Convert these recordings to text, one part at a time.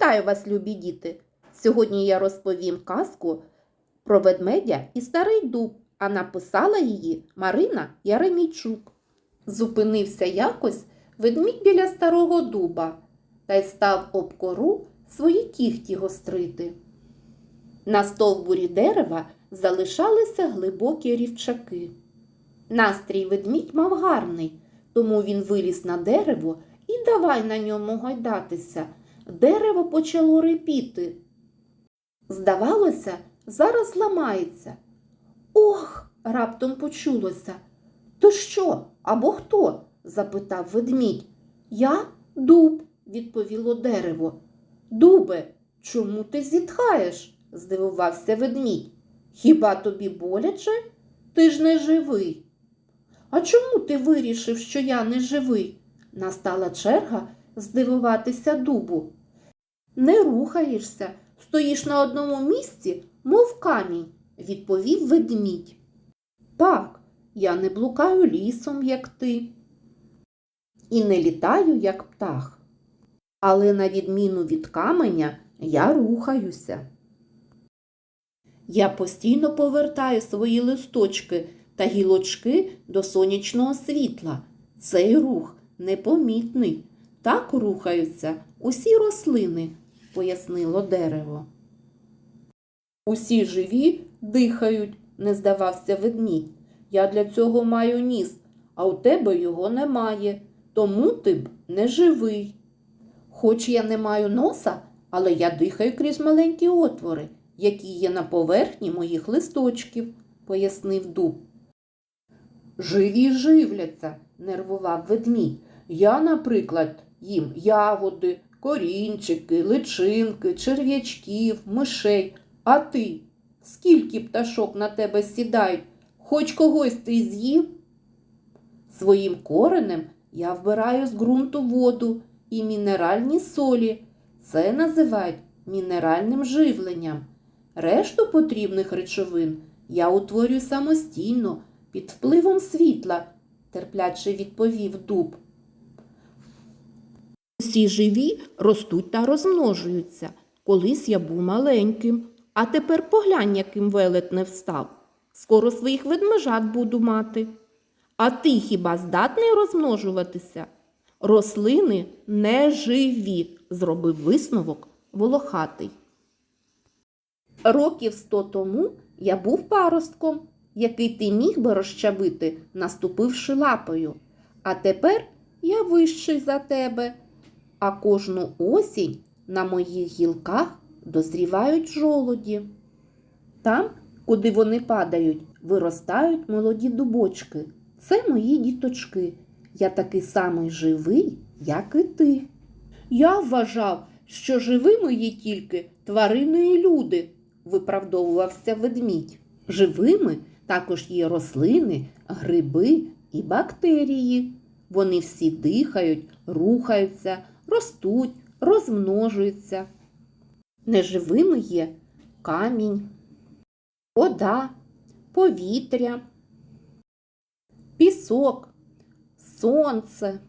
Вітаю вас, любі діти! Сьогодні я розповім казку про ведмедя і старий дуб, а написала її Марина Яремійчук. Зупинився якось ведмідь біля старого дуба та й став об кору свої кіхті гострити. На стовбурі дерева залишалися глибокі рівчаки. Настрій ведмідь мав гарний, тому він виліз на дерево і давай на ньому гойдатися. Дерево почало репіти. Здавалося, зараз ламається. Ох, раптом почулося. То що або хто? запитав ведмідь. Я дуб, відповіло дерево. Дубе, чому ти зітхаєш? здивувався ведмідь. Хіба тобі боляче? Ти ж не живий. А чому ти вирішив, що я не живий? Настала черга здивуватися дубу. Не рухаєшся, стоїш на одному місці, мов камінь, відповів ведмідь. Так, я не блукаю лісом, як ти, і не літаю, як птах. Але на відміну від каменя я рухаюся. Я постійно повертаю свої листочки та гілочки до сонячного світла. Цей рух непомітний. Так рухаються усі рослини, пояснило дерево. Усі живі дихають, не здавався ведмідь. Я для цього маю ніс, а у тебе його немає, тому ти б не живий. Хоч я не маю носа, але я дихаю крізь маленькі отвори, які є на поверхні моїх листочків, пояснив дуб. Живі живляться, нервував ведмідь. Я, наприклад, їм ягоди, корінчики, личинки, черв'ячків, мишей. А ти? Скільки пташок на тебе сідають? Хоч когось ти з'їв? Своїм коренем я вбираю з ґрунту воду і мінеральні солі. Це називають мінеральним живленням. Решту потрібних речовин я утворюю самостійно, під впливом світла, терпляче відповів дуб. Усі живі ростуть та розмножуються. Колись я був маленьким, а тепер поглянь, яким велет не встав. Скоро своїх ведмежат буду мати. А ти хіба здатний розмножуватися? Рослини не живі, зробив висновок волохатий. Років сто тому я був паростком, який ти міг би розчавити, наступивши лапою. А тепер я вищий за тебе, а кожну осінь на моїх гілках дозрівають жолоді. Там, куди вони падають, виростають молоді дубочки. Це мої діточки. Я такий самий живий, як і ти. Я вважав, що живими є тільки тварини і люди, виправдовувався ведмідь. Живими також є рослини, гриби і бактерії. Вони всі дихають, рухаються, ростуть, розмножуються. Неживими є камінь, вода, повітря, пісок, сонце,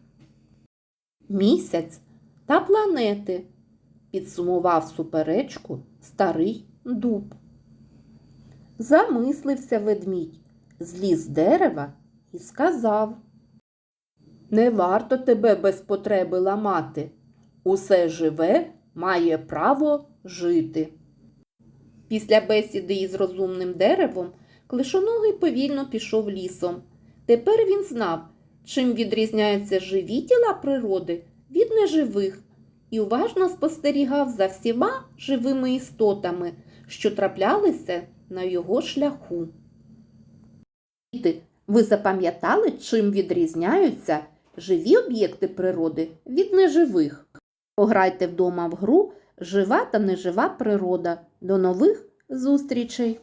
місяць та планети, підсумував суперечку старий дуб. Замислився ведмідь, зліз з дерева і сказав Не варто тебе без потреби ламати. Усе живе має право жити. Після бесіди із розумним деревом клишоногий повільно пішов лісом. Тепер він знав, чим відрізняються живі тіла природи від неживих, і уважно спостерігав за всіма живими істотами, що траплялися на його шляху. Ви запам'ятали, чим відрізняються живі об'єкти природи від неживих? Пограйте вдома в гру Жива та нежива природа. До нових зустрічей!